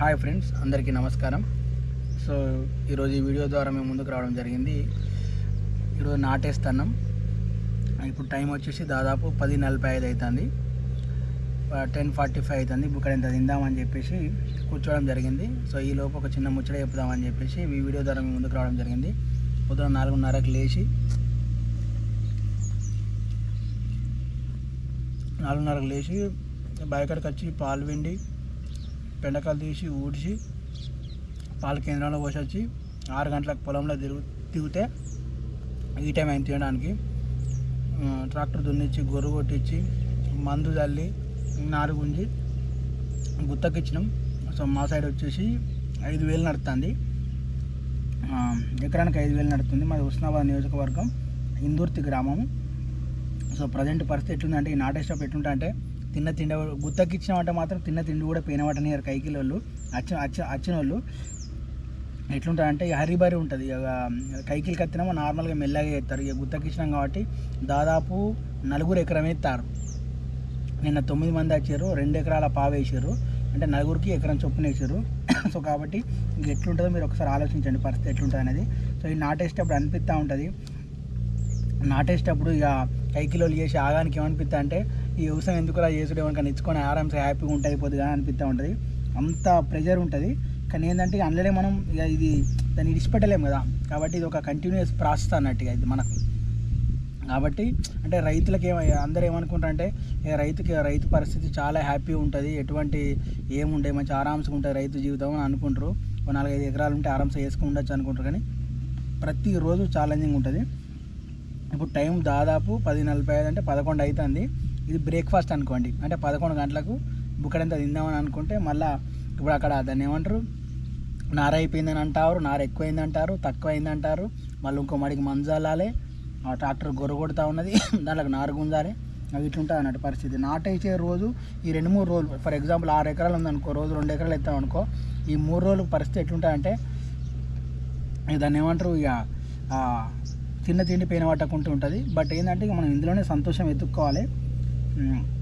Hi friends అందరికీ నమస్కారం. So ఈరోజు ఈ వీడియో ద్వారా మేము ముందుకు రావడం జరిగింది. ఈరోజు నాటేస్తున్నాం ఇప్పుడు టైం వచ్చేసి దాదాపు పది నలభై ఐదు అవుతుంది టెన్ ఫార్టీ ఫైవ్ అవుతుంది ఇక్కడ ఇంత తిందామని చెప్పేసి కూర్చోవడం జరిగింది. సో ఈ లోపు ఒక చిన్న ముచ్చట చెప్దామని చెప్పేసి ఈ వీడియో ద్వారా మేము ముందుకు రావడం జరిగింది. పొద్దున నాలుగున్నరకు లేచి నాలుగున్నరకు లేచి బయకడికి వచ్చి పాలు పిండి పెండకాలు తీసి ఊడ్చి పాల కేంద్రంలో పోసి వచ్చి ఆరు గంటలకు పొలంలో తిరుగు తిరిగితే ఈ టైం అయింది తినడానికి. ట్రాక్టర్ దున్నిచ్చి గొర్రు కొట్టించి మందు చల్లి నారు గుంజి గుత్తకిచ్చినాం. సో మా సైడ్ వచ్చేసి ఐదు వేలు నడుస్తుంది ఎకరానికి ఐదు వేలు నడుస్తుంది మాది ఉస్నాబాద్ నియోజకవర్గం ఇందూర్తి గ్రామం. సో ప్రజెంట్ పరిస్థితి ఎట్లుందంటే ఈ నాటేసేటప్పుడు ఎట్లుంటా అంటే తిన్న తిండి గుత్తకిచ్చినామంటే మాత్రం తిన్న తిండి కూడా పోయినవాటని కైకిల వాళ్ళు వచ్చిన వచ్చి వచ్చిన వాళ్ళు ఎట్లుంటారంటే ఇక హరిబరి ఉంటుంది. ఇక కైకిలు కత్తినామో నార్మల్గా మెల్లగా చేస్తారు ఇక గుత్తకి ఇచ్చినాం కాబట్టి దాదాపు నలుగురు ఎకరం ఎత్తారు. నిన్న తొమ్మిది మంది వచ్చారు రెండు ఎకరాల పావు వేసారు. అంటే నలుగురికి ఎకరం చొప్పున వేసారు. సో కాబట్టి ఇంక ఎట్లుంటుందో మీరు ఒకసారి ఆలోచించండి. పరిస్థితి ఎట్లుంటుంది అనేది. సో ఈ నాటేసేటప్పుడు అనిపిస్తూ ఉంటుంది. నాటేసేటప్పుడు ఇక కైకిలోలు చేసి ఆగానికి ఏమనిపిస్తా అంటే ఈ వ్యవసాయం ఎందుకులా చేసుడు ఏమన్నా ఇచ్చుకొని ఆరామ్సే హ్యాపీగా ఉంటే అయిపోతుంది కానీ అనిపిస్తూ ఉంటుంది. అంత ప్రెజర్ ఉంటుంది. కానీ ఏంటంటే ఇక అందులోనే మనం ఇక ఇది దాన్ని ఇడిచిపెట్టలేము కదా. కాబట్టి ఇది ఒక కంటిన్యూస్ ప్రాసెస్ అన్నట్టుగా ఇది మనకు. కాబట్టి అంటే రైతులకి ఏమై అందరూ ఏమనుకుంటారు అంటే ఇక రైతుకి రైతు పరిస్థితి చాలా హ్యాపీ ఉంటుంది. ఎటువంటి ఏముండే మంచి ఆరామ్స్గా ఉంటుంది రైతు జీవితం అని అనుకుంటారు. ఒక నాలుగైదు ఎకరాలు ఉంటే ఆరామ్స్గా వేసుకుని ఉండొచ్చు అనుకుంటారు. కానీ ప్రతిరోజు ఛాలెంజింగ్ ఉంటుంది. ఇప్పుడు టైం దాదాపు పది నలభై ఐదు అంటే పదకొండు అవుతుంది ఇది బ్రేక్ఫాస్ట్ అనుకోండి. అంటే పదకొండు గంటలకు బుక్కడంతా తిందామని అనుకుంటే మళ్ళీ ఇప్పుడు అక్కడ దాన్ని ఏమంటారు? నార అయిపోయిందని అంటారు నార ఎక్కువైంది అంటారు తక్కువ అయింది అంటారు. మళ్ళీ ఇంకో మడికి మంజాలాలి ఆ ట్రాక్టర్ గొర్ర కొడుతూ ఉన్నది దాంట్లో నారు గుంజాలి. అవి ఇట్లుంటుంది అన్నట్టు పరిస్థితి. నాటేసే రోజు ఈ రెండు మూడు రోజులు ఫర్ ఎగ్జాంపుల్ ఆరు ఎకరాలు ఉందనుకో రోజు రెండు ఎకరాలు ఎత్తాం అనుకో ఈ మూడు రోజులు పరిస్థితి ఎట్లుంటుందంటే దాన్ని ఏమంటారు ఇక చిన్న తిన్న తిండి పైన పట్టకుంటూ ఉంటుంది. బట్ ఏంటంటే ఇక మనం ఇందులోనే సంతోషం వెతుక్కోవాలి. Right.